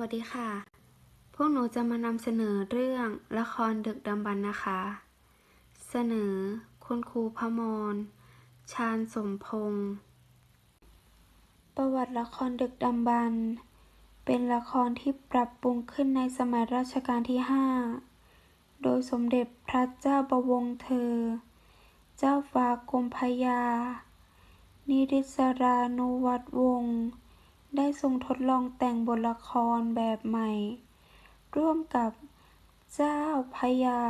สวัสดีค่ะ พวกหนูจะมานำเสนอเรื่องละครดึกดำบรรพ์นะคะ เสนอ คุณครูพมร ชาญสมพงษ์ประวัติละครดึกดำบรรพ์เป็นละครที่ปรับปรุงขึ้นในสมัยรัชกาลที่ 5 โดยสมเด็จพระเจ้าประวงเธอ เจ้าฟ้ากรมพยา นิริศรานุวัตรวงศ์ ได้ทรงทดลองแต่งบทละครแบบใหม่ ร่วมกับเจ้าพระยา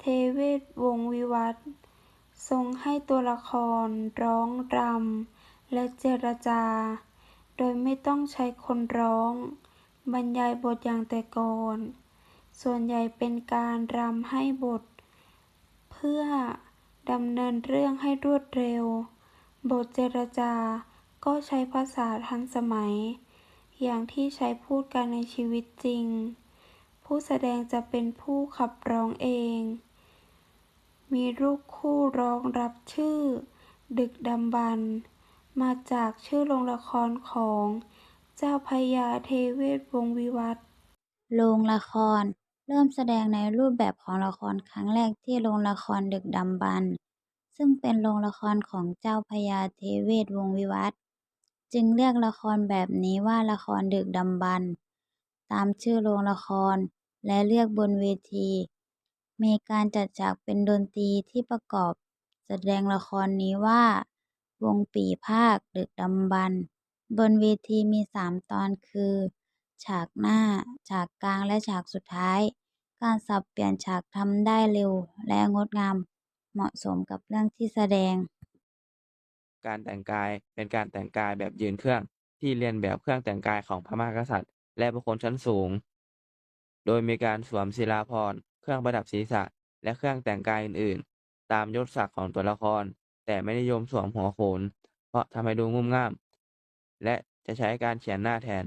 เทเวศวงวิวัฒน์ทรงให้ตัวละคร ร้องรำและเจรจา โดยไม่ต้องใช้คนร้อง บรรยายบทอย่างแต่ก่อน ส่วนใหญ่เป็นการรำให้บท เพื่อดำเนินเรื่องให้รวดเร็ว บทเจรจา ก็ใช้ภาษาทันสมัย อย่างที่ใช้พูดกันในชีวิตจริง ผู้แสดงจะเป็นผู้ขับร้องเอง มีลูกคู่ร้องรับชื่อ ดึกดำบรรมาจากชื่อโรงละครของเจ้าพระยาเทเวศวงวิวัฒน์โรงละคร เริ่มแสดงในรูปแบบของละครครั้งแรกที่โรงละครดึกดำบรรซึ่งเป็นโรงละครของเจ้าพระยาเทเวศวงวิวัฒน์ จึงเรียกละครแบบนี้ว่าละครดึกดำบรรพ์ตามชื่อโรงละคร และเรียกบนเวที มีการจัดฉากเป็นดนตรีที่ประกอบ แสดงละครนี้ว่า วงปี่พากดึกดำบรรพ์บนเวทีมีสามตอนคือ ฉากหน้า ฉากกลางและฉากสุดท้าย การสับเปลี่ยนฉากทำได้เร็วและงดงาม เหมาะสมกับเรื่องที่แสดง การแต่งกายเป็นการแต่งกายแบบยืนเครื่อง ที่เรียนแบบเครื่องแต่งกายของพระมหากษัตริย์ และบุคคลชั้นสูง โดยมีการสวมศิลาภรณ์เครื่องประดับศีรษะ และเครื่องแต่งกายอื่นๆ ตามยศศักดิ์ของตัวละคร แต่ไม่นิยมสวมหัวโขน เพราะทำให้ดูงุ่มง่าม และจะใช้การเขียนหน้าแทน